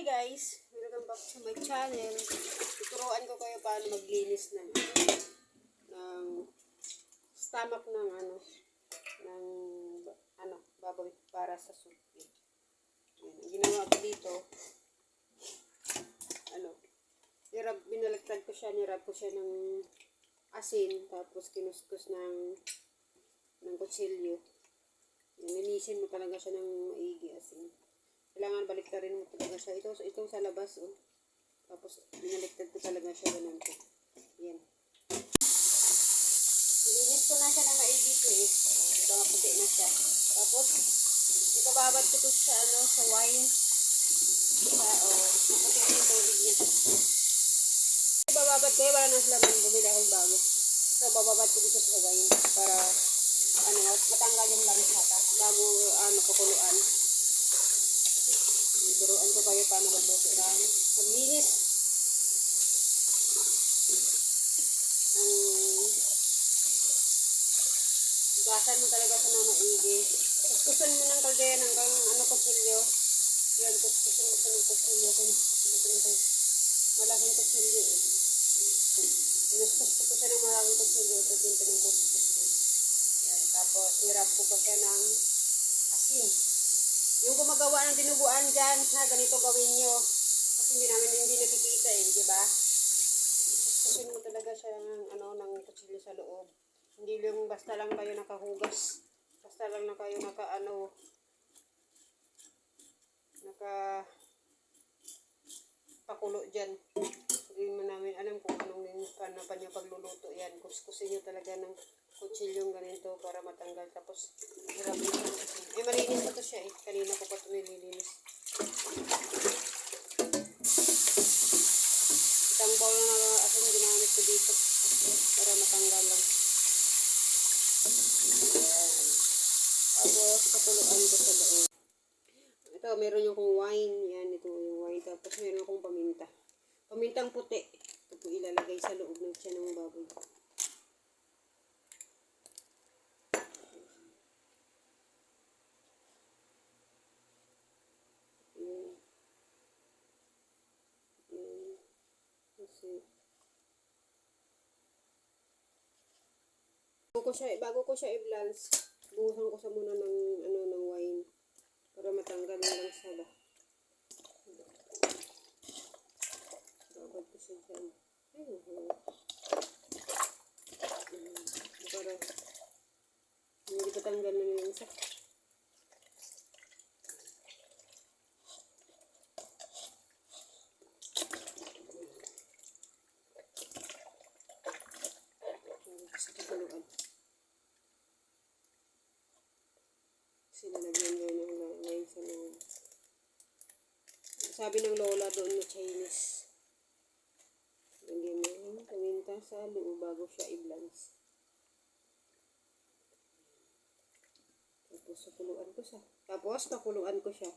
Hi guys! Welcome back to my channel. Tuturuan ko kayo paano maglinis ng ng stomach ng ano ng ano baboy para sa soup. Ang ginawa ko dito ano nirab, binaliktad ko siya, nirab ko siya ng asin, tapos kinuskus ng ng kutsilyo. Yan, Linisin mo talaga siya ng maigi asin. Kailangan baliktarin mo talaga siya. Ito, ito sa labas, oh. Tapos, binaliktad ko talaga siya ganun ko. Yan. Linis ko na siya na maigi ko eh. Oh, ito nga puti na siya. Tapos, ikababad ko to sa ano, sa wine. Sa, oh, maputi na yung tubig niya. Ibababad ko eh, wala na sila man bumili akong bago. Ito, bababad ko dito sa wine para ano, matanggal yung lansata bago ano, kukuluan. Turuan ko kayo paano magluto ng maglinis. Ang gasan mo talaga sa mga maigi. Kuskusan mo ng kaldera ng kang ano kutsilyo. Yan, kuskusan mo sa ng kutsilyo. Kung kuskusan mo ng malaking kutsilyo eh. Kuskus ko siya ng malaking kutsilyo. Ito din ko. Yan, tapos hirap ko pa siya ng. Yung gumagawa ng dinuguan dyan, ha, ganito gawin nyo. Kasi hindi namin hindi nakikita eh, di ba? Kasi mo talaga siya ng, ano, ng kutsilyo sa loob. Hindi yung basta lang kayo nakahugas. Basta lang na kayo naka, ano, naka, pakulo dyan. Hindi mo namin alam kung anong ano pa nyo pagluluto yan. Kuskusin nyo talaga ng kutsilyong ganito para matanggal. Tapos, hirap nyo. Eh, malinis to siya eh. Kanina ko pa ito nililinis. Itang bowl na asin ginamit ko dito para matanggal lang. Ayan. Tapos, pakuluan ko sa loob. Ito, meron yung kong wine. Yan, ito yung wine. Tapos, meron akong paminta. Pamintang puti. Ito po ilalagay sa loob ng siya ng baboy. Yan. Yan. Kasi, bago ko siya, bago ko siya i-blance, buhusan ko sa muna ng, ano, ng wine para matanggal yung langsa ba. Babad ko siya dyan. Ay, Para hindi ko tanggal na yung langsa. Sa kapuluan. Sinalagyan niya ng ngayon sa loob. Sabi ng lola doon na Chinese. Lagyan mo yung paminta sa loob bago siya i-blance. Tapos pakuluan ko siya. Tapos pakuluan ko siya.